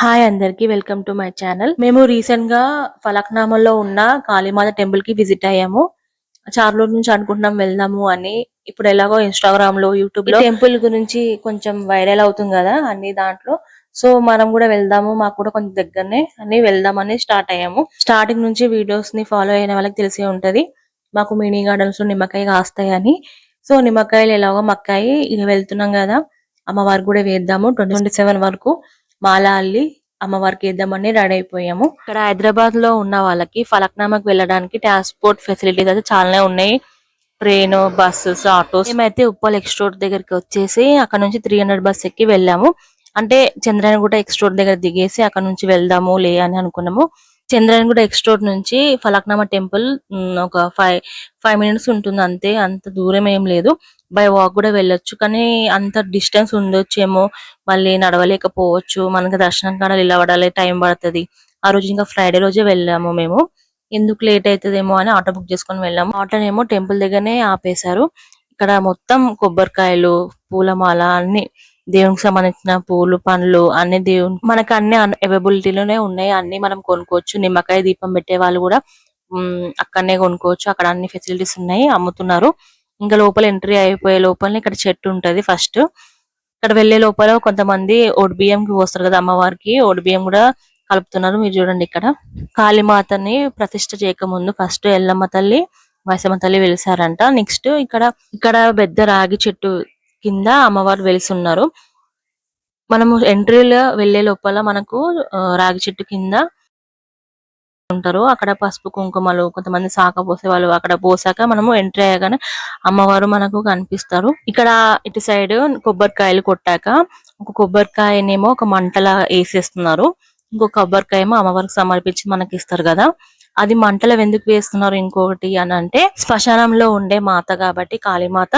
Hi అందరికి welcome to my channel మేము రీసెంట్గా ఫలక్నామాలో ఉన్న కాళీమాత టెంపుల్కి విజిట్ అయ్యాము. చార్లూరు నుంచి అనుకుంటున్నాం వెళ్దాము అని. ఇప్పుడు ఎలాగో ఇన్స్టాగ్రామ్లో యూట్యూబ్లో టెంపుల్ గురించి కొంచెం వైరల్ అవుతుంది కదా అన్ని దాంట్లో. సో మనం కూడా వెళ్దాము మాకు కూడా కొంచెం దగ్గరనే అని వెళ్దామని స్టార్ట్ అయ్యాము. స్టార్టింగ్ నుంచి వీడియోస్ని ఫాలో అయిన వాళ్ళకి తెలిసే ఉంటది. మాకు మినీ గార్డెన్స్లో నిమ్మకాయ కాస్తాయని. సో నిమ్మకాయలు ఎలాగో మక్కాయి ఇక వెళ్తున్నాం కదా. అమ్మవారు కూడా వేద్దాము ట్వంటీ ట్వంటీ సెవెన్ వరకు. మాల అల్లి అమ్మవారికి వేద్దామని రెడీ అయిపోయాము. ఇక్కడ హైదరాబాద్లో ఉన్న వాళ్ళకి ఫలక్నామాకి వెళ్ళడానికి ట్రాన్స్పోర్ట్ ఫెసిలిటీస్ అయితే చాలానే ఉన్నాయి. Train buses autos. మేమైతే ఉప్పల్ ఎక్స్ట్రోడ్ దగ్గరికి వచ్చేసి అక్కడ నుంచి త్రీ హండ్రెడ్ బస్ ఎక్కి వెళ్ళాము. అంటే చంద్రాయనగుట్ట ఎక్స్ట్రోడ్ దగ్గర దిగేసి అక్కడ నుంచి వెళ్దాము లే అని అనుకున్నాము. చంద్రాయనగుట్ట ఎక్స్ట్రోడ్ నుంచి ఫలక్నామా టెంపుల్ ఒక ఫైవ్ ఫైవ్ మినిట్స్ ఉంటుంది అంతే. అంత దూరం ఏం లేదు. బై వాక్ కూడా వెళ్ళొచ్చు. కానీ అంత డిస్టెన్స్ ఉండొచ్చేమో. మళ్ళీ నడవలేకపోవచ్చు. మనకి దర్శనం కాడ నిలబడాలి. టైం పడుతుంది. ఆ రోజు ఇంకా ఫ్రైడే రోజే వెళ్ళాము మేము. ఎందుకు లేట్ అవుతుందేమో అని ఆటో బుక్ చేసుకొని వెళ్ళాము. ఆటోనేమో టెంపుల్ దగ్గరనే ఆపేశారు. ఇక్కడ మొత్తం కొబ్బరికాయలు పూలమాల అన్ని దేవునికి సంబంధించిన పూలు పండ్లు అన్ని దేవుని మనకు అన్ని అవైలబిలిటీలోనే ఉన్నాయి. అన్ని మనం కొనుక్కోవచ్చు. నిమ్మకాయ దీపం పెట్టే వాళ్ళు కూడా అక్కడనే కొనుక్కోవచ్చు. అక్కడ అన్ని ఫెసిలిటీస్ ఉన్నాయి. అమ్ముతున్నారు. ఇంకా లోపల ఎంట్రీ అయిపోయే లోపల ఇక్కడ చెట్టు ఉంటది ఫస్ట్ ఇక్కడ వెళ్ళే లోపల కొంతమంది ఓడి బియ్యం కి పోస్తారు కదా అమ్మవారికి. ఓడి బియ్యం కూడా కలుపుతున్నారు. మీరు చూడండి ఇక్కడ. కాళీమాతని ప్రతిష్ట చేయకముందు ఫస్ట్ ఎల్లమ్మ తల్లి వైసమ్మ తల్లి వెలిసారంట. నెక్స్ట్ ఇక్కడ ఇక్కడ పెద్ద రాగి చెట్టు కింద అమ్మవారు వెలిసి ఉన్నారు మనము ఎంట్రీలో వెళ్ళే లోపల మనకు రాగి చెట్టు కింద ఉంటారు. అక్కడ పసుపు కుంకుమలు కొంతమంది సాక పోసే వాళ్ళు అక్కడ పోసాక మనము ఎంట్రీ అయ్యగానే అమ్మవారు మనకు కనిపిస్తారు. ఇక్కడ ఇటు సైడ్ కొబ్బరికాయలు కొట్టాక ఒక కొబ్బరికాయనేమో ఒక మంటలా వేసేస్తున్నారు. ఇంకో కొబ్బరికాయ ఏమో అమ్మవారికి సమర్పించి మనకి ఇస్తారు కదా. అది మంటలు ఎందుకు వేస్తున్నారు ఇంకొకటి అని అంటే శ్మశానంలో ఉండే మాత కాబట్టి కాళీమాత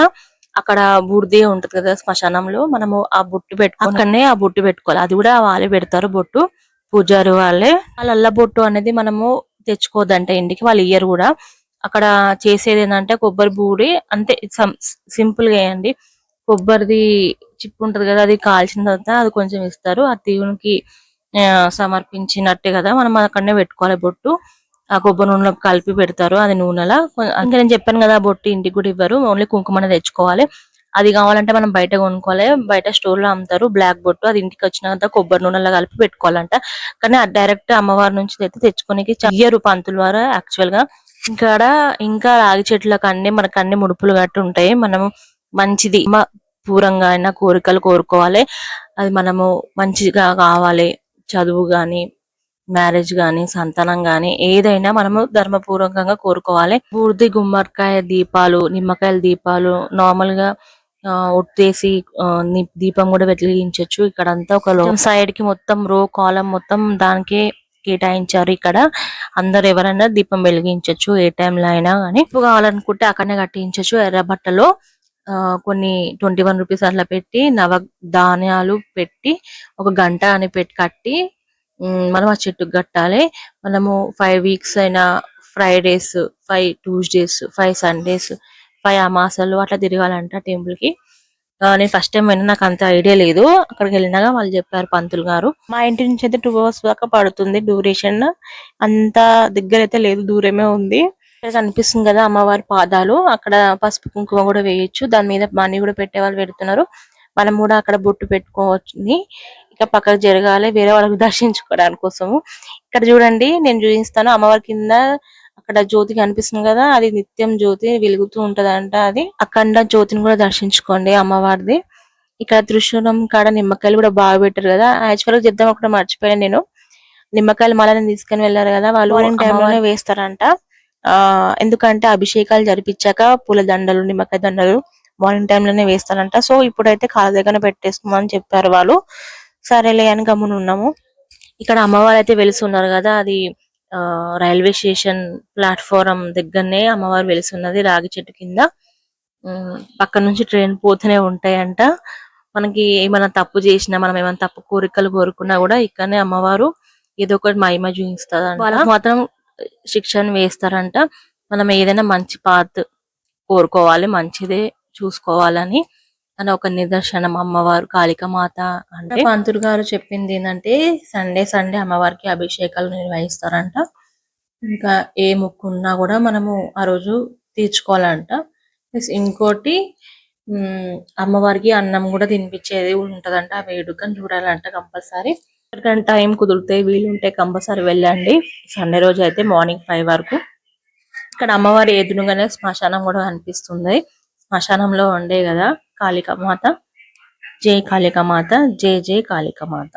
అక్కడ బూడిదే ఉంటది కదా శ్మశానంలో మనము ఆ బొట్టు పెట్టు అక్కడనే ఆ బొట్టు పెట్టుకోవాలి. అది కూడా వాళ్ళే పెడతారు బొట్టు పూజారి వాళ్ళే. వాళ్ళ బొట్టు అనేది మనము తెచ్చుకోవద్దంట ఇంటికి వాళ్ళు ఇయ్యరు కూడా. అక్కడ చేసేది ఏంటంటే కొబ్బరి బూడి అంతే సింపుల్గా వేయండి. కొబ్బరిది చిప్పు ఉంటది కదా అది కాల్చిన తర్వాత అది కొంచెం ఇస్తారు ఆ దేవునికి సమర్పించినట్టే కదా మనం అక్కడనే పెట్టుకోవాలి బొట్టు. కొబ్బరి నూనెలో కలిపి పెడతారు. అది నూనెలా కొ- ఇంకా నేను చెప్పాను కదా ఆ ఇంటికి కూడా ఇవ్వరు. ఓన్లీ కుంకుమనే తెచ్చుకోవాలి. అది కావాలంటే మనం బయట కొనుక్కోవాలి. బయట స్టోర్లో అమ్ముతారు. బ్లాక్ బొట్టు అది ఇంటికి వచ్చిన కొబ్బరి నూనెలో కలిపి పెట్టుకోవాలంట. కానీ డైరెక్ట్ అమ్మవారి నుంచి అయితే తెచ్చుకోనికి చెయ్యరు పంతుల ద్వారా యాక్చువల్గా ఇక్కడ ఇంకా రాగి చెట్లకు అన్ని మనకు అన్ని ముడుపులు గట్టి ఉంటాయి. మనము మంచిది. పూరంగా అయినా కోరికలు కోరుకోవాలి. అది మనము మంచిగా కావాలి. చదువు కానీ మ్యారేజ్ గాని సంతానం గాని ఏదైనా మనము ధర్మపూర్వకంగా కోరుకోవాలి. బూర్ది గుమ్మడికాయ దీపాలు నిమ్మకాయల దీపాలు నార్మల్గా ఒట్టేసి దీపం కూడా వెలిగించవచ్చు ఇక్కడ అంతా ఒక సైడ్కి మొత్తం రో కాలం మొత్తం దానికే కేటాయించారు ఇక్కడ. అందరు ఎవరైనా దీపం వెలిగించవచ్చు ఏ టైంలో అయినా కానీ ఇప్పుడు కావాలనుకుంటే అక్కడనే కట్టించవచ్చు ఎర్రబట్టలో ఆ, కొన్ని ట్వంటీ వన్ రూపీస్ అట్లా పెట్టి నవ ధాన్యాలు పెట్టి ఒక గంట అని పెట్టి కట్టి మనం ఆ చెట్టుకు కట్టాలి. మనము ఫైవ్ వీక్స్ అయినా Fridays five Tuesdays five Sundays five అమాసాలు అట్లా తిరగాలంట టెంపుల్కి. నేను ఫస్ట్ టైం అయినా నాకు అంత ఐడియా లేదు. అక్కడికి వెళ్ళినాక వాళ్ళు చెప్పారు పంతులు గారు. మా ఇంటి నుంచి అయితే టూ అవర్స్ దాకా పడుతుంది డ్యూరేషన్ అంత దగ్గర అయితే లేదు దూరమే ఉంది. ఇక్కడ కనిపిస్తుంది కదా అమ్మవారి పాదాలు. అక్కడ పసుపు కుంకుమ కూడా వేయొచ్చు. దాని మీద మనీ కూడా పెట్టే వాళ్ళు పెడుతున్నారు. మనం కూడా అక్కడ బొట్టు పెట్టుకోవచ్చు. ఇక పక్కకు జరగాలి వేరే వాళ్ళకి దర్శించుకోవడానికి కోసము. ఇక్కడ చూడండి నేను చూపిస్తాను. అమ్మవారి కింద అక్కడ జ్యోతి కనిపిస్తుంది కదా అది నిత్యం జ్యోతి వెలుగుతూ ఉంటదంట అది. అఖండ జ్యోతిని కూడా దర్శించుకోండి అమ్మవారిది. ఇక్కడ త్రిశూలం కాడ నిమ్మకాయలు కూడా బాగా పెట్టారు కదా. యాక్చువల్గా చెప్దాం ఒకటి మర్చిపోయాను నేను. నిమ్మకాయలు మళ్ళీ తీసుకొని వెళ్ళారు కదా వాళ్ళు టైంలోనే వేస్తారంట. ఆ ఎందుకంటే అభిషేకాలు జరిపించాక పూల దండలు నిమ్మకాయ దండలు మార్నింగ్ టైం లోనే వేస్తారంట. సో ఇప్పుడైతే కాళ్ళ దగ్గర పెట్టేస్తున్నామని చెప్పారు వాళ్ళు. సరేలే అని గమ్మున ఉన్నాము. ఇక్కడ అమ్మవారు అయితే వెలిసి ఉన్నారు కదా అది ఆ రైల్వే స్టేషన్ ప్లాట్ఫారం దగ్గరనే అమ్మవారు వెలిసి ఉన్నది రాగి చెట్టు కింద. పక్క నుంచి ట్రైన్ పోతూనే ఉంటాయంట. మనకి ఏమైనా తప్పు చేసినా మనం ఏమైనా తప్పు కోరికలు కోరుకున్నా కూడా ఇక్కడనే అమ్మవారు ఏదో ఒకటి మహిమ చూపిస్తుంది వాళ్ళకి మాత్రం శిక్షణ వేస్తారంట. మనం ఏదైనా మంచి పాత్ కోరుకోవాలి మంచిదే చూసుకోవాలని. అని ఒక నిదర్శనం అమ్మవారు కాళికమాత అంటే పంతులు గారు చెప్పింది ఏంటంటే సండే సండే అమ్మవారికి అభిషేకాలు నిర్వహిస్తారంట. ఇంకా ఏ ముక్కు ఉన్నా కూడా మనము ఆ రోజు తీర్చుకోవాలంట. ప్లస్ ఇంకోటి ఉమ్, అమ్మవారికి అన్నం కూడా తినిపించేది ఉంటదంట. ఆ వేడుకని చూడాలంట కంపల్సరీ. ఎక్కడికైనా టైం కుదిరితే వీలుంటే కంపల్సరీ వెళ్ళండి. సండే రోజు అయితే మార్నింగ్ ఫైవ్ వరకు. ఇక్కడ అమ్మవారి ఎదురుగానే శ్మశానం కూడా కనిపిస్తుంది. శ్మశానంలో ఉండే కదా. కాళికమాత జై కాళికమాత జై జై కాళికమాత